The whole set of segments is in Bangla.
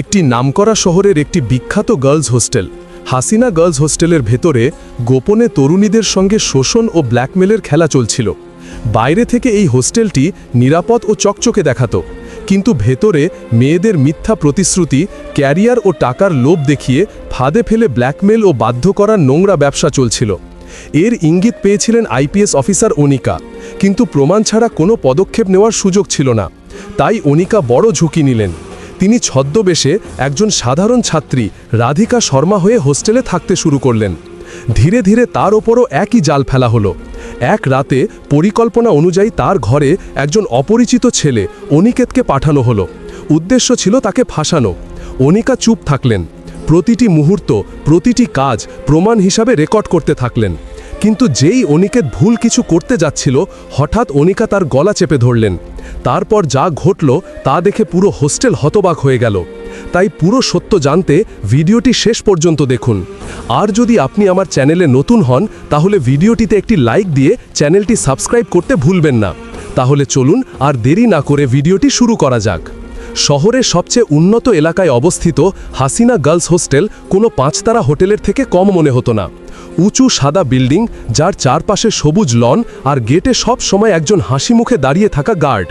একটি নামকরা শহরের একটি বিখ্যাত গার্লস হোস্টেল। হাসিনা গার্লস হোস্টেলের ভেতরে গোপনে তরুণীদের সঙ্গে শোষণ ও ব্ল্যাকমেলের খেলা চলছিল। বাইরে থেকে এই হোস্টেলটি নিরাপদ ও চকচকে দেখাত, কিন্তু ভেতরে মেয়েদের মিথ্যা প্রতিশ্রুতি, ক্যারিয়ার ও টাকার লোভ দেখিয়ে ফাঁদে ফেলে ব্ল্যাকমেল ও বাধ্য করার নোংরা ব্যবসা চলছিল। এর ইঙ্গিত পেয়েছিলেন আইপিএস অফিসার অনিকা, কিন্তু প্রমাণ ছাড়া কোনো পদক্ষেপ নেওয়ার সুযোগ ছিল না। তাই অনিকা বড় ঝুঁকি নিলেন। তিনি ছদ্মবেশে একজন সাধারণ ছাত্রী রাধিকা শর্মা হয়ে হোস্টেলে থাকতে শুরু করলেন। ধীরে ধীরে তার ওপরও একই জাল ফেলা হলো। এক রাতে পরিকল্পনা অনুযায়ী তার ঘরে একজন অপরিচিত ছেলে অনিকেতকে পাঠানো হলো। উদ্দেশ্য ছিল তাকে ফাঁসানো। অনিকা চুপ থাকলেন। প্রতিটি মুহূর্ত, প্রতিটি কাজ প্রমাণ হিসাবে রেকর্ড করতে থাকলেন। কিন্তু যেই অনিকেত ভুল কিছু করতে যাচ্ছিল, হঠাৎ অনিকা তার গলা চেপে ধরলেন। তারপর যা ঘটল, তা দেখে পুরো হোস্টেল হতবাক হয়ে গেল। তাই পুরো সত্য জানতে ভিডিওটি শেষ পর্যন্ত দেখুন। আর যদি আপনি আমার চ্যানেলে নতুন হন, তাহলে ভিডিওটিতে একটি লাইক দিয়ে চ্যানেলটি সাবস্ক্রাইব করতে ভুলবেন না। তাহলে চলুন আর দেরি না করে ভিডিওটি শুরু করা যাক। শহরের সবচেয়ে উন্নত এলাকায় অবস্থিত হাসিনা গার্লস হোস্টেল কোনো পাঁচতারা হোটেলের থেকে কম মনে হতো না। উঁচু সাদা বিল্ডিং, যার চারপাশে সবুজ লন আর গেটে সব সময় একজন হাসি মুখে দাঁড়িয়ে থাকা গার্ড।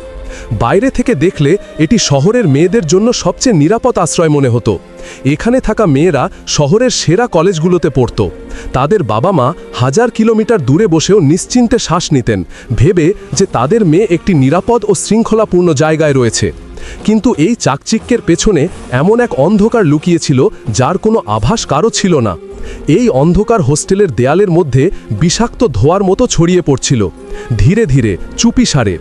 বাইরে থেকে দেখলে এটি শহরের মেয়েদের জন্য সবচেয়ে নিরাপদ আশ্রয় মনে হতো। এখানে থাকা মেয়েরা শহরের সেরা কলেজগুলোতে পড়ত। তাদের বাবা মা হাজার কিলোমিটার দূরে বসেও নিশ্চিন্তে শ্বাস নিতেন, ভেবে যে তাদের মেয়ে একটি নিরাপদ ও শৃঙ্খলাপূর্ণ জায়গায় রয়েছে। কিন্তু এই চাকচিক্যের পেছনে এমন এক অন্ধকার লুকিয়েছিল যার কোনো আভাস কারও ছিল না। এই অন্ধকার হোস্টেলের দেয়ালের মধ্যে বিষাক্ত ধোয়ার মতো ছড়িয়ে পড়ছিল। ধীরে ধীরে চুপি সারে।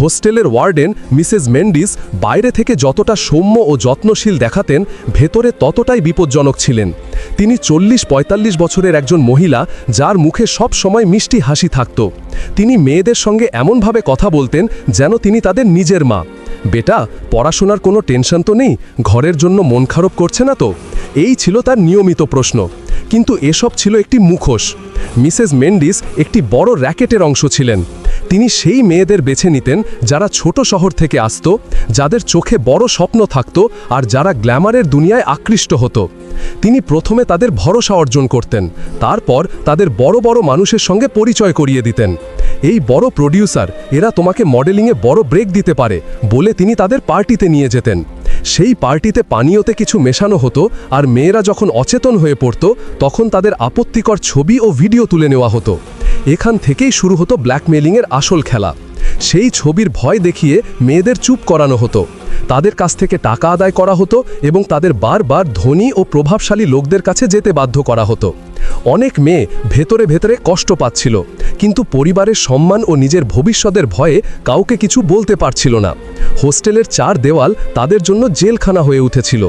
হোস্টেলের ওয়ার্ডেন মিসেস মেন্ডিস বাইরে থেকে যতটা সৌম্য ও যত্নশীল দেখাতেন, ভেতরে ততটাই বিপজ্জনক ছিলেন। তিনি চল্লিশ পঁয়তাল্লিশ বছরের একজন মহিলা যার মুখে সব সময় মিষ্টি হাসি থাকত। তিনি মেয়েদের সঙ্গে এমনভাবে কথা বলতেন যেন তিনি তাদের নিজের মা। বেটা, পড়াশোনার কোনো টেনশন তো নেই? ঘরের জন্য মন খারাপ করছে না তো? এই ছিল তার নিয়মিত প্রশ্ন। কিন্তু এসব ছিল একটি মুখোশ। মিসেস মেন্ডিস একটি বড় র্যাকেটের অংশ ছিলেন। তিনি সেই মেয়েদের বেছে নিতেন যারা ছোট শহর থেকে আসত, যাদের চোখে বড় স্বপ্ন থাকত আর যারা গ্ল্যামারের দুনিয়ায় আকৃষ্ট হতো। তিনি প্রথমে তাদের ভরসা অর্জন করতেন, তারপর তাদের বড় বড় মানুষের সঙ্গে পরিচয় করিয়ে দিতেন। এই বড় প্রডিউসার, এরা তোমাকে মডেলিংয়ে বড় ব্রেক দিতে পারে বলে তিনি তাদের পার্টিতে নিয়ে যেতেন। সেই পার্টিতে পানীয়তে কিছু মেশানো হতো আর মেয়েরা যখন অচেতন হয়ে পড়ত, তখন তাদের আপত্তিকর ছবি ও ভিডিও তুলে নেওয়া হতো। এখান থেকেই শুরু হতো ব্ল্যাকমেলিংয়ের আসল খেলা। সেই ছবির ভয় দেখিয়ে মেয়েদের চুপ করানো হতো। তাদের কাছ থেকে টাকা আদায় করা হতো এবং তাদের বারবার ধনী ও প্রভাবশালী লোকদের কাছে যেতে বাধ্য করা হতো। অনেক মেয়ে ভেতরে ভেতরে কষ্ট পাচ্ছিল, কিন্তু পরিবারের সম্মান ও নিজের ভবিষ্যতের ভয়ে কাউকে কিছু বলতে পারছিল না। হোস্টেলের চার দেওয়াল তাদের জন্য জেলখানা হয়ে উঠেছিল।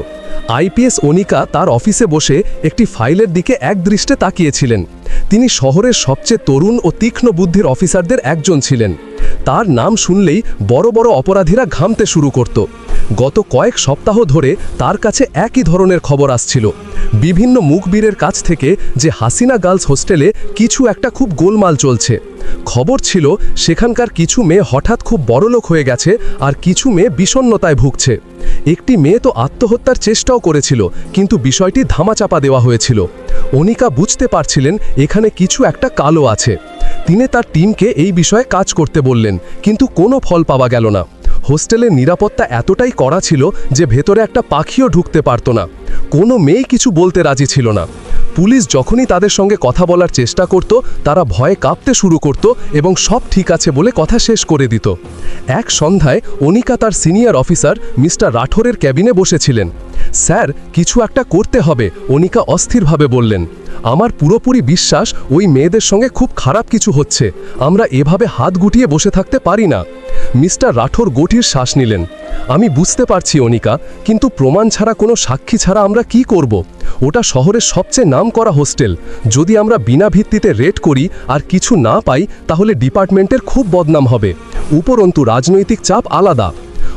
আইপিএস অনিকা তার অফিসে বসে একটি ফাইলের দিকে একদৃষ্টে তাকিয়েছিলেন। তিনি শহরের সবচেয়ে তরুণ ও তীক্ষ্ণ বুদ্ধির অফিসারদের একজন ছিলেন। তার নাম শুনলেই বড় বড় অপরাধীরা ঘামতে শুরু করত। গত কয়েক সপ্তাহ ধরে তার কাছে একই ধরনের খবর আসছিল। বিভিন্ন মুখবীরের কাছ থেকে যে হাসিনা গার্লস হোস্টেলে কিছু একটা খুব গোলমাল চলছে। খবর ছিল সেখানকার কিছু মেয়ে হঠাৎ খুব বড়লোক হয়ে গেছে আর কিছু মেয়ে বিষণ্ণতায় ভুগছে। একটি মেয়ে তো আত্মহত্যার চেষ্টাও করেছিল, কিন্তু বিষয়টি ধামাচাপা দেওয়া হয়েছিল। অনিকা বুঝতে পারছিলেন এখানে কিছু একটা কালো আছে। তিনি তার টিমকে এই বিষয়ে কাজ করতে বললেন, কিন্তু কোনো ফল পাওয়া গেল না। হোস্টেলের নিরাপত্তা এতটাই কড়া ছিল যে ভেতরে একটা পাখিও ঢুকতে পারত না। কোনো মেয়ে কিছু বলতে রাজি ছিল না। পুলিশ যখনই তাদের সঙ্গে কথা বলার চেষ্টা করত, তারা ভয়ে কাঁপতে শুরু করত এবং সব ঠিক আছে বলে কথা শেষ করে দিত। এক সন্ধ্যায় অনিকা তার সিনিয়র অফিসার মিস্টার রাঠোরের ক্যাবিনে বসেছিলেন। স্যার, কিছু একটা করতে হবে, অনিকা অস্থিরভাবে বললেন। আমার পুরোপুরি বিশ্বাস ওই মেয়েদের সঙ্গে খুব খারাপ কিছু হচ্ছে। আমরা এভাবে হাত গুটিয়ে বসে থাকতে পারি না। মিস্টার রাঠোর গঠির শ্বাস নিলেন। আমি বুঝতে পারছি, অনিকা, কিন্তু প্রমাণ ছাড়া কোনো সাক্ষী ছাড়া আমরা কি করব? ওটা শহরের সবচেয়ে নাম করা হোস্টেল। যদি আমরা বিনা ভিত্তিতে রেট করি আর কিছু না পাই, তাহলে ডিপার্টমেন্টের খুব বদনাম হবে। উপরন্তু রাজনৈতিক চাপ আলাদা।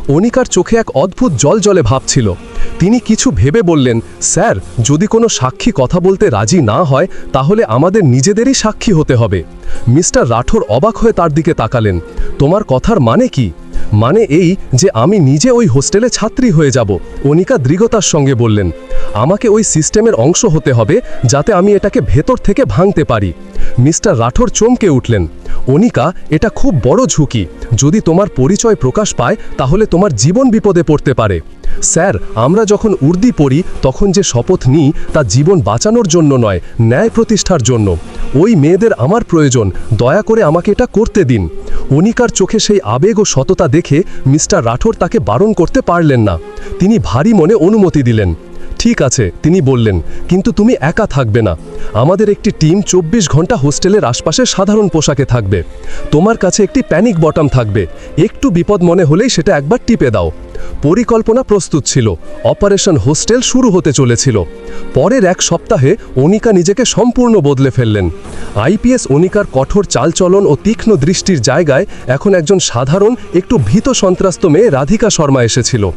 অনিকার চোখে এক অদ্ভুত জল জলে ভাব ছিল। তিনি কিছু ভেবে বললেন, স্যার, যদি কোনো সাক্ষী কথা বলতে রাজি না হয়, তাহলে আমাদের নিজেদেরই সাক্ষী হতে হবে। মিস্টার রাঠোর অবাক হয়ে তার দিকে তাকালেন, তোমার কথার মানে কি? মানে এই যে আমি নিজে ওই হোস্টেলে ছাত্রী হয়ে যাব। অনিকা দৃঢ়তার সঙ্গে বললেন, আমাকে ওই সিস্টেমের অংশ হতে হবে যাতে আমি এটাকে ভেতর থেকে ভাঙতে পারি। মিস্টার রাঠোর চমকে উঠলেন, অনিকা, এটা খুব বড় ঝুঁকি। যদি তোমার পরিচয় প্রকাশ পায়, তাহলে তোমার জীবন বিপদে পড়তে পারে। স্যার, আমরা যখন উর্দি পড়ি, তখন যে শপথ নিই, তা জীবন বাঁচানোর জন্য নয়, ন্যায় প্রতিষ্ঠার জন্য। ওই মেয়েদের আমার প্রয়োজন, দয়া করে আমাকে এটা করতে দিন। অনিকার চোখে সেই আবেগ ও সততা দেখে মিস্টার রাঠোর তাকে বারণ করতে পারলেন না। তিনি ভারী মনে অনুমতি দিলেন। ঠিক আছে, তিনি বললেন, কিন্তু তুমি একা থাকবে না। আমাদের একটি টিম চব্বিশ ঘণ্টা হোস্টেলের আশপাশে সাধারণ পোশাকে থাকবে। তোমার কাছে একটি প্যানিক বটম থাকবে। একটু বিপদ মনে হলেই সেটা একবার টিপে দাও। পরিকল্পনা প্রস্তুত ছিল। অপারেশন হোস্টেল শুরু হতে চলেছিল। পরের এক সপ্তাহে অনিকা নিজেকে সম্পূর্ণ বদলে ফেললেন। আইপিএস অনিকার কঠোর চালচলন ও তীক্ষ্ণ দৃষ্টির জায়গায় এখন একজন সাধারণ, একটু ভীত সন্ত্রাস্ত মেয়ে রাধিকা শর্মা এসেছিল।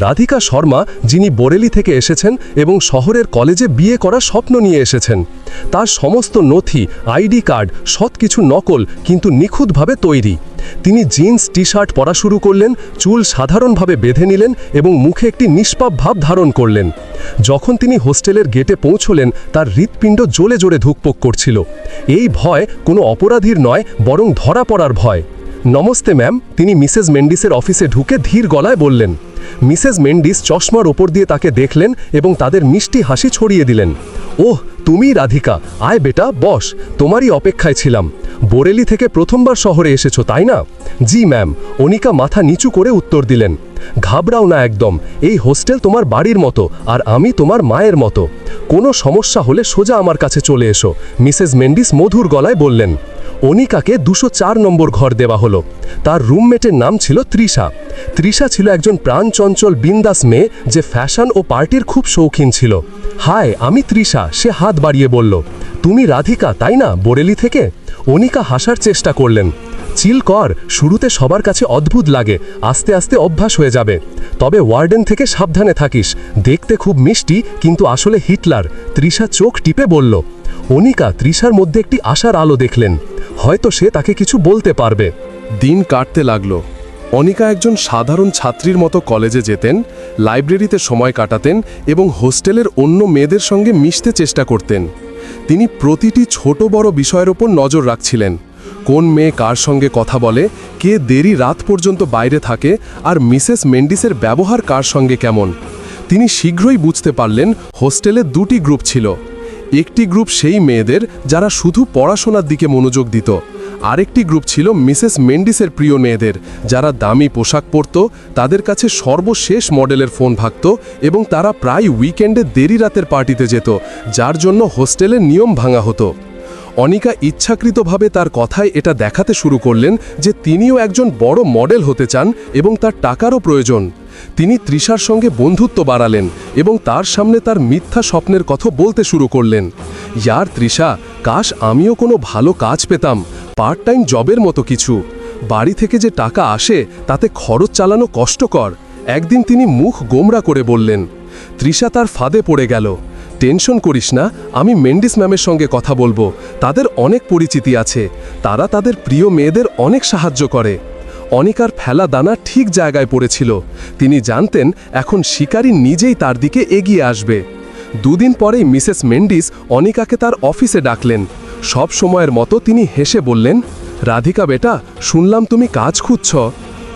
রাধিকা শর্মা, যিনি বোরেলি থেকে এসেছেন এবং শহরের কলেজে বিয়ে করার স্বপ্ন নিয়ে এসেছেন। তার সমস্ত নথি, আইডি কার্ড সৎ কিছু নকল কিন্তু নিখুঁতভাবে তৈরি। তিনি জিন্স টি শার্ট পরা শুরু করলেন, চুল সাধারণভাবে বেঁধে নিলেন এবং মুখে একটি নিষ্পাপ ভাব ধারণ করলেন। যখন তিনি হোস্টেলের গেটে পৌঁছলেন, তার হৃৎপিণ্ড জ্বলে জোরে ধুকপোক করছিল। এই ভয় কোনো অপরাধীর নয়, বরং ধরা পড়ার ভয়। নমস্তে, ম্যাম, তিনি মিসেস মেন্ডিসের অফিসে ঢুকে ধীর গলায় বললেন মিসেস মেন্ডিস চশমার ওপর দিয়ে তাকে দেখলেন এবং তাদের মিষ্টি হাসি ছড়িয়ে দিলেন। ওহ, তুমি রাধিকা। আয় বেটা, বস, তোমারই অপেক্ষায় ছিলাম। বোরেলি থেকে প্রথমবার শহরে এসেছ, তাই না? জি, ম্যাম। অনিকা মাথা নিচু করে উত্তর দিলেন। ঘাবড়াও না একদম। এই হোস্টেল তোমার বাড়ির মতো, আর আমি তোমার মায়ের মতো। কোনো সমস্যা হলে সোজা আমার কাছে চলে এসো। মিসেস মেন্ডিস মধুর গলায় বললেন অনিকাকে দুশো চার নম্বর ঘর দেওয়া হলো। তার রুমমেটের নাম ছিল তৃষা। তৃষা ছিল একজন প্রাণচঞ্চল বিন্দাস মেয়ে যে ফ্যাশন ও পার্টির খুব শৌখিন ছিল। হায়, আমি তৃষা, সে হাত বাড়িয়ে বলল, তুমি রাধিকা, তাই না, বোরেলি থেকে? অনিকা হাসার চেষ্টা করলেন। চিল কর, শুরুতে সবার কাছে অদ্ভুত লাগে, আস্তে আস্তে অভ্যাস হয়ে যাবে। তবে ওয়ার্ডেন থেকে সাবধানে থাকিস, দেখতে খুব মিষ্টি, কিন্তু আসলে হিটলার। তৃষা চোখ টিপে বলল। অনিকা তৃষার মধ্যে একটি আশার আলো দেখলেন। হয়তো সে তাকে কিছু বলতে পারবে। দিন কাটতে লাগল। অনিকা একজন সাধারণ ছাত্রীর মতো কলেজে যেতেন, লাইব্রেরিতে সময় কাটাতেন এবং হোস্টেলের অন্য মেয়েদের সঙ্গে মিশতে চেষ্টা করতেন। তিনি প্রতিটি ছোট বড় বিষয়ের ওপর নজর রাখছিলেন। কোন মেয়ে কার সঙ্গে কথা বলে, কে দেরি রাত পর্যন্ত বাইরে থাকে, আর মিসেস মেন্ডিসের ব্যবহার কার সঙ্গে কেমন। তিনি শীঘ্রই বুঝতে পারলেন, হোস্টেলে দুটি গ্রুপ ছিল। একটি গ্রুপ সেই মেয়েদের যারা শুধু পড়াশোনার দিকে মনোযোগ দিত। আরেকটি গ্রুপ ছিল মিসেস মেন্ডিসের প্রিয় মেয়েদের, যারা দামি পোশাক পরত, তাদের কাছে সর্বশেষ মডেলের ফোন ভাগত এবং তারা প্রায় উইকেন্ডে দেরি রাতের পার্টিতে যেত, যার জন্য হোস্টেলের নিয়ম ভাঙা হতো। অনিকা ইচ্ছাকৃতভাবে তার কথায় এটা দেখাতে শুরু করলেন যে তিনিও একজন বড় মডেল হতে চান এবং তার টাকারও প্রয়োজন। তিনি তৃষার সঙ্গে বন্ধুত্ব বাড়ালেন এবং তার সামনে তার মিথ্যা স্বপ্নের কথা বলতে শুরু করলেন। ইয়ার তৃষা, কাশ, আমিও কোনো ভালো কাজ পেতাম পার্ট টাইম জবের মতো কিছু। বাড়ি থেকে যে টাকা আসে, তাতে খরচ চালানো কষ্টকর। একদিন তিনি মুখ গোমরা করে বললেন, তৃষা তার ফাঁদে পড়ে গেল। টেনশন করিস না, আমি মেন্ডিস ম্যামের সঙ্গে কথা বলব। তাদের অনেক পরিচিতি আছে। তারা তাদের প্রিয় মেয়েদের অনেক সাহায্য করে। অনিকার ফেলা দানা ঠিক জায়গায় পড়েছিল। তিনি জানতেন এখন শিকারী নিজেই তার দিকে এগিয়ে আসবে। দুদিন পরেই মিসেস মেন্ডিস অনিকাকে তার অফিসে ডাকলেন। সব সময়ের মতো তিনি হেসে বললেন, রাধিকা বেটা, শুনলাম তুমি কাজ খুঁজছ।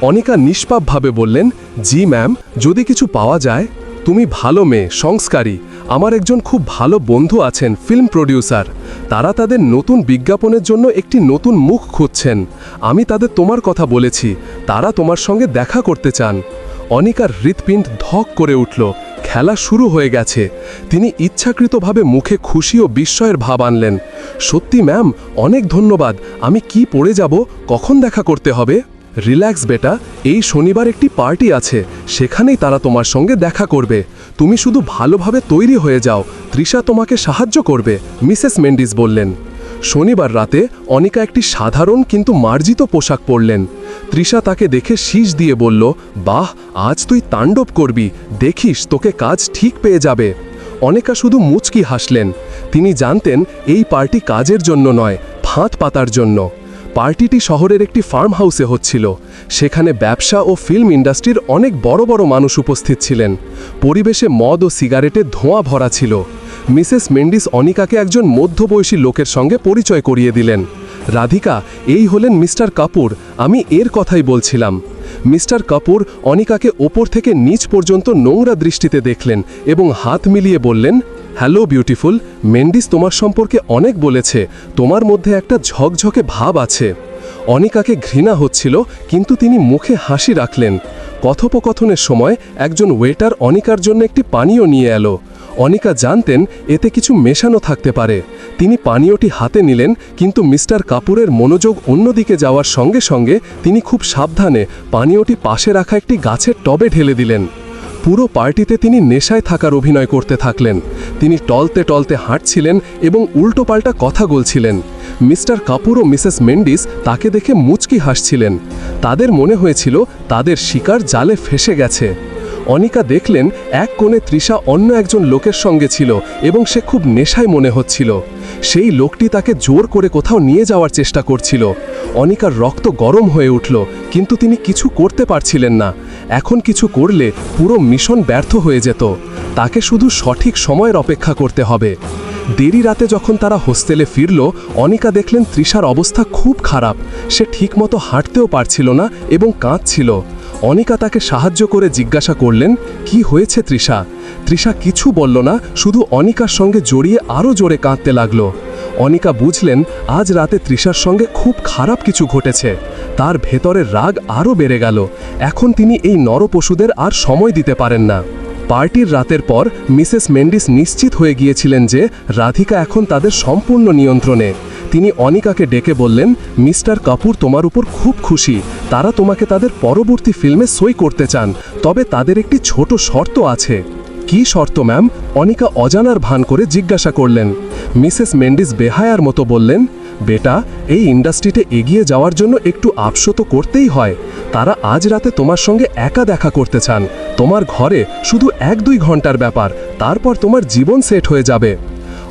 অনিকা নিষ্পাপভাবে বললেন, জি ম্যাম, যদি কিছু পাওয়া যায়। তুমি ভালো মেয়ে, সংস্কারী। আমার একজন খুব ভালো বন্ধু আছেন ফিল্ম প্রডিউসার তারা তাদের নতুন বিজ্ঞাপনের জন্য একটি নতুন মুখ খুঁজছেন। আমি তাদের তোমার কথা বলেছি। তারা তোমার সঙ্গে দেখা করতে চান। অনিকার হৃৎপিণ্ড ধক করে উঠল। খেলা শুরু হয়ে গেছে। তিনি ইচ্ছাকৃতভাবে মুখে খুশি ও বিস্ময়ের ভাব আনলেন। সত্যি ম্যাম অনেক ধন্যবাদ। আমি কি পড়ে যাব? কখন দেখা করতে হবে? রিল্যাক্স বেটা, এই শনিবার একটি পার্টি আছে, সেখানেই তারা তোমার সঙ্গে দেখা করবে। তুমি শুধু ভালোভাবে তৈরি হয়ে যাও, তৃষা তোমাকে সাহায্য করবে, মিসেস মেন্ডিস বললেন। শনিবার রাতে অনিকা একটি সাধারণ কিন্তু মার্জিত পোশাক পরলেন। তৃষা তাকে দেখে শীষ দিয়ে বলল, বাহ, আজ তুই তাণ্ডব করবি, দেখিস তোকে কাজ ঠিক পেয়ে যাবে। অনেকা শুধু মুচকি হাসলেন। তিনি জানতেন, এই পার্টি কাজের জন্য নয়, ফাঁদ পাতার জন্য। পার্টিটি শহরের একটি ফার্ম হাউসে হচ্ছিল। সেখানে ব্যবসা ও ফিল্ম ইন্ডাস্ট্রির অনেক বড় বড় মানুষ উপস্থিত ছিলেন। পরিবেশে মদ ও সিগারেটের ধোঁয়া ভরা ছিল। মিসেস মেন্ডিস অনিকাকে একজন মধ্যবয়সী লোকের সঙ্গে পরিচয় করিয়ে দিলেন। রাধিকা, এই হলেন মিস্টার কাপুর, আমি এর কথাই বলছিলাম। মিস্টার কাপুর অনিকাকে ওপর থেকে নিচ পর্যন্ত নোংরা দৃষ্টিতে দেখলেন এবং হাত মিলিয়ে বললেন হ্যালো বিউটিফুল, মেন্ডিস তোমার সম্পর্কে অনেক বলেছে, তোমার মধ্যে একটা ঝকঝকে ভাব আছে। অনিকাকে ঘৃণা হচ্ছিল, কিন্তু তিনি মুখে হাসি রাখলেন। কথোপকথনের সময় একজন ওয়েটার অনিকার জন্য একটি পানীয় নিয়ে এলো। অনিকা জানতেন এতে কিছু মেশানো থাকতে পারে। তিনি পানীয়টি হাতে নিলেন, কিন্তু মিস্টার কাপুরের মনোযোগ অন্যদিকে যাওয়ার সঙ্গে সঙ্গে তিনি খুব সাবধানে পানীয়টি পাশে রাখা একটি গাছের টবে ঢেলে দিলেন। পুরো পার্টিতে তিনি নেশায় থাকার অভিনয় করতে থাকলেন। তিনি টলতে টলতে হাঁটছিলেন এবং উল্টোপাল্টা কথা বলছিলেন। মিস্টার কাপুর ও মিসেস মেন্ডিস তাকে দেখে মুচকি হাসছিলেন। তাদের মনে হয়েছিল তাদের শিকার জালে ফেসে গেছে। অনিকা দেখলেন এক কোণে তৃষা অন্য একজন লোকের সঙ্গে ছিল এবং সে খুব নেশায় মনে হচ্ছিল। সেই লোকটি তাকে জোর করে কোথাও নিয়ে যাওয়ার চেষ্টা করছিল। অনিকার রক্ত গরম হয়ে উঠল, কিন্তু তিনি কিছু করতে পারছিলেন না। এখন কিছু করলে পুরো মিশন ব্যর্থ হয়ে যেত। তাকে শুধু সঠিক সময়ের অপেক্ষা করতে হবে। দেরি রাতে যখন তারা হোস্টেলে ফিরল, অনিকা দেখলেন তৃষার অবস্থা খুব খারাপ। সে ঠিকমতো হাঁটতেও পারছিল না এবং কাঁদছিল। অনিকা তাকে সাহায্য করে জিজ্ঞাসা করলেন, কি হয়েছে তৃষা? তৃষা কিছু বলল না, শুধু অনিকার সঙ্গে জড়িয়ে আরও জোরে কাঁদতে লাগল। অনিকা বুঝলেন, আজ রাতে তৃষার সঙ্গে খুব খারাপ কিছু ঘটেছে। তার ভেতরের রাগ আরও বেড়ে গেল। এখন তিনি এই নরপশুদের আর সময় দিতে পারেন না। পার্টির রাতের পর মিসেস মেন্ডিস নিশ্চিত হয়ে গিয়েছিলেন যে রাধিকা এখন তাদের সম্পূর্ণ নিয়ন্ত্রণে। তিনি অনিকাকে ডেকে বললেন, মিস্টার কাপুর তোমার উপর খুব খুশি। তারা তোমাকে তাদের পরবর্তী ফিল্মে সই করতে চান, তবে তাদের একটি ছোট শর্ত আছে। কি শর্ত, ম্যাম? অনিকা অজানার ভান করে জিজ্ঞাসা করলেন। মিসেস মেন্ডিস বেহায়ার মতো বললেন বেটা, এই ইন্ডাস্ট্রিতে এগিয়ে যাওয়ার জন্য একটু আপসো তো করতেই হয়। তারা আজ রাতে তোমার সঙ্গে একা দেখা করতে চান। তোমার ঘরে শুধু এক দুই ঘণ্টার ব্যাপার, তারপর তোমার জীবন সেট হয়ে যাবে।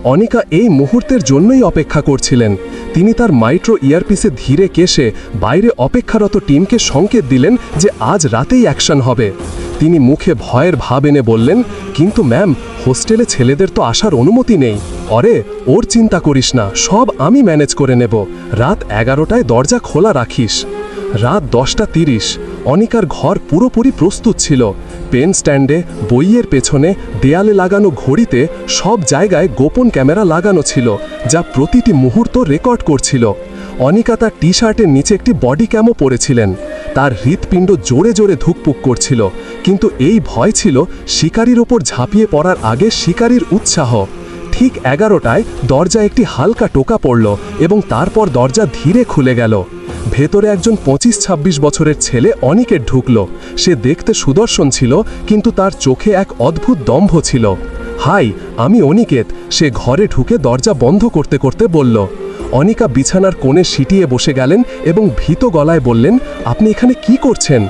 অনিকা এই মুহূর্তের জন্যই অপেক্ষা করছিলেন। তিনি তার মাইট্রো ইয়ারপিসে ধীরে কেশে বাইরে অপেক্ষারত টিমকে সংকেত দিলেন যে আজ রাতেই অ্যাকশন হবে। তিনি মুখে ভয়ের ভাব এনে বললেন, কিন্তু ম্যাম, হোস্টেলে ছেলেদের তো আসার অনুমতি নেই। অরে, ওর চিন্তা করিস না, সব আমি ম্যানেজ করে নেব। রাত এগারোটায় দরজা খোলা রাখিস। রাত দশটা তিরিশ। অনিকার ঘর পুরোপুরি প্রস্তুত ছিল। পেন স্ট্যান্ডে, বইয়ের পেছনে, দেয়ালে লাগানো ঘড়িতে সব জায়গায় গোপন ক্যামেরা লাগানো ছিল, যা প্রতিটি মুহূর্ত রেকর্ড করছিল। অনিকা তার টি শার্টের নিচে একটি বডি ক্যামও পরেছিলেন। তার হৃৎপিণ্ড জোরে জোরে ধুকপুক করছিল, কিন্তু এই ভয় ছিল শিকারির ওপর ঝাঁপিয়ে পড়ার আগে শিকারির উৎসাহ। ঠিক এগারোটায় দরজা একটি হালকা টোকা পড়ল এবং তারপর দরজা ধীরে খুলে গেল। ভেতরে একজন পঁচিশ ছাব্বিশ বছরের ছেলে অনিকেট ঢুকল। সে দেখতে সুদর্শন ছিল, কিন্তু তার চোখে এক অদ্ভুত দম্ভ ছিল। হাই, আমি অনিকেত। সে ঘরে ঢুকে দরজা বন্ধ করতে করতে বলল। অনিকা বিছানার কোণে সিটিয়ে বসে গেলেন এবং ভীত গলায় বললেন, আপনি এখানে কি করছেন?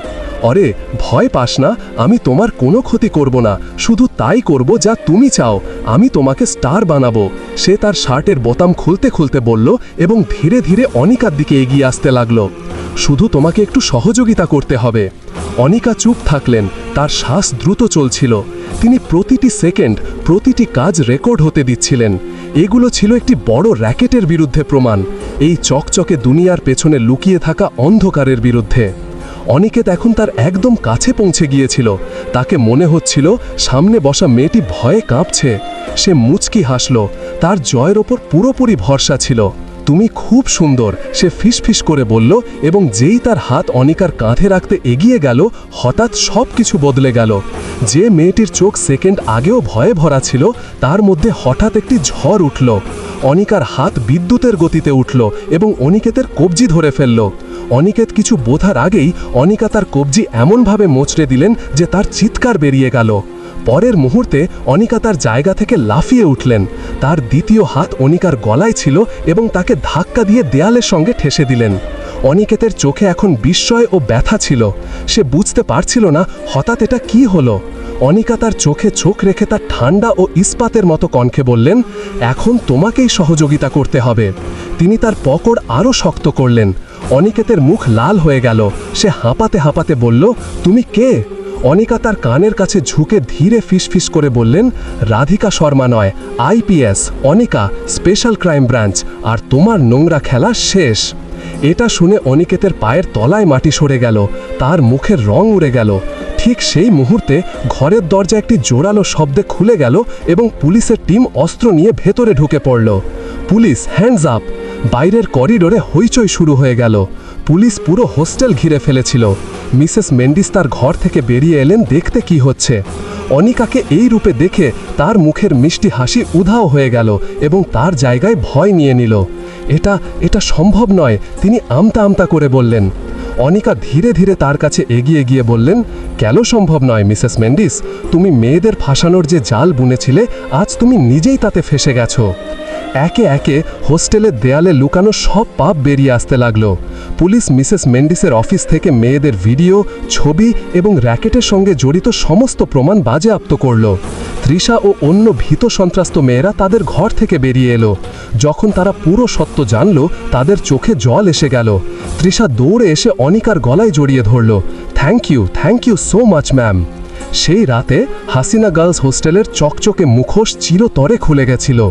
অরে, ভয় পাস না, আমি তোমার কোনো ক্ষতি করব না। শুধু তাই করব যা তুমি চাও। আমি তোমাকে স্টার বানাবো। সে তার শার্টের বোতাম খুলতে খুলতে বলল এবং ধীরে ধীরে অনিকার দিকে এগিয়ে আসতে লাগল। শুধু তোমাকে একটু সহযোগিতা করতে হবে। অনিকা চুপ থাকলেন। তার শ্বাস দ্রুত চলছিল। তিনি প্রতিটি সেকেন্ড, প্রতিটি কাজ রেকর্ড হতে দিচ্ছিলেন। এগুলো ছিল একটি বড় র্যাকেটের বিরুদ্ধে প্রমাণ। এই চকচকে দুনিয়ার পেছনে লুকিয়ে থাকা অন্ধকারের বিরুদ্ধে। অনিকেত এখন তার একদম কাছে পৌঁছে গিয়েছিল। তাকে মনে হচ্ছিল সামনে বসা মেয়েটি ভয়ে কাঁপছে। সে মুচকি হাসল। তার জয়ের ওপর পুরোপুরি ভরসা ছিল। তুমি খুব সুন্দর, সে ফিসফিস করে বলল এবং যেই তার হাত অনিকার কাঁধে রাখতে এগিয়ে গেল, হঠাৎ সব কিছু বদলে গেল। যে মেয়েটির চোখ সেকেন্ড আগেও ভয়ে ভরা ছিল, তার মধ্যে হঠাৎ একটি ঝড় উঠল। অনিকার হাত বিদ্যুতের গতিতে উঠল এবং অনিকেতের কবজি ধরে ফেলল। অনিকেত কিছু বোধার আগেই অনিকা তার কবজি এমনভাবে মোচড়ে দিলেন যে তার চিৎকার বেরিয়ে গেল। পরের মুহূর্তে অনিকা তার জায়গা থেকে লাফিয়ে উঠলেন। তার দ্বিতীয় হাত অনিকার গলায় ছিল এবং তাকে ধাক্কা দিয়ে দেয়ালের সঙ্গে ঠেসে দিলেন। অনিকেতের চোখে এখন বিস্ময় ও ব্যথা ছিল। সে বুঝতে পারছিল না হঠাৎ এটা কি হলো। অনিকা তার চোখে চোখ রেখে তার ঠান্ডা ও ইস্পাতের মতো কণ্ঠে বললেন, এখন তোমাকেই সহযোগিতা করতে হবে। তিনি তার পকড় আরও শক্ত করলেন। অনিকেতের মুখ লাল হয়ে গেল। সে হাঁপাতে হাঁপাতে বলল, তুমি কে? অনিকা তার কানের কাছে ঝুঁকে ধীরে ফিসফিস করে বললেন, রাধিকা শর্মা নয় IPS Anika, special crime branch, আর তোমার নোংরা খেলা শেষ। এটা শুনে অনিকেতের পায়ের তলায় মাটি সরে গেল, তার মুখের রং উড়ে গেল। ঠিক সেই মুহূর্তে ঘরের দরজা একটি জোরালো শব্দে খুলে গেল এবং পুলিশের টিম অস্ত্র নিয়ে ভেতরে ঢুকে পড়ল। পুলিশ হ্যান্ডস আপ বাইরের করিডোরে হইচই শুরু হয়ে গেল। পুলিশ পুরো হোস্টেল ঘিরে ফেলেছিল। মিসেস মেন্ডিস তার ঘর থেকে বেরিয়ে এলেন দেখতে কি হচ্ছে। অনিকাকে এই রূপে দেখে তার মুখের মিষ্টি হাসি উধাও হয়ে গেল এবং তার জায়গায় ভয় নিয়ে নিল। এটা এটা সম্ভব নয়, তিনি আমতা আমতা করে বললেন। অনিকা ধীরে ধীরে তার কাছে এগিয়ে গিয়ে বললেন, কেন সম্ভব নয়, মিসেস মেন্ডিস? তুমি মেয়েদের ফাঁসানোর যে জাল বুনেছিলে, আজ তুমি নিজেই তাতে ফেসে গেছো। একে একে হোস্টেলের দেয়ালে লুকানো সব পাপ বেরিয়ে আসতে লাগল। পুলিশ মিসেস মেন্ডিসের অফিস থেকে মেয়েদের ভিডিও, ছবি এবং র্যাকেটের সঙ্গে জড়িত সমস্ত প্রমাণ বাজেয়াপ্ত করল। তৃষা ও অন্য ভীত সন্ত্রাস্ত মেয়েরা তাদের ঘর থেকে বেরিয়ে এলো। যখন তারা পুরো সত্য জানল, তাদের চোখে জল এসে গেল। তৃষা দৌড়ে এসে অনিকার গলায় জড়িয়ে ধরল। Thank you thank you so much ma'am সেই রাতে হাসিনা গার্লস হোস্টেলের চকচকে মুখোশ চিরতরে খুলে গেছিল।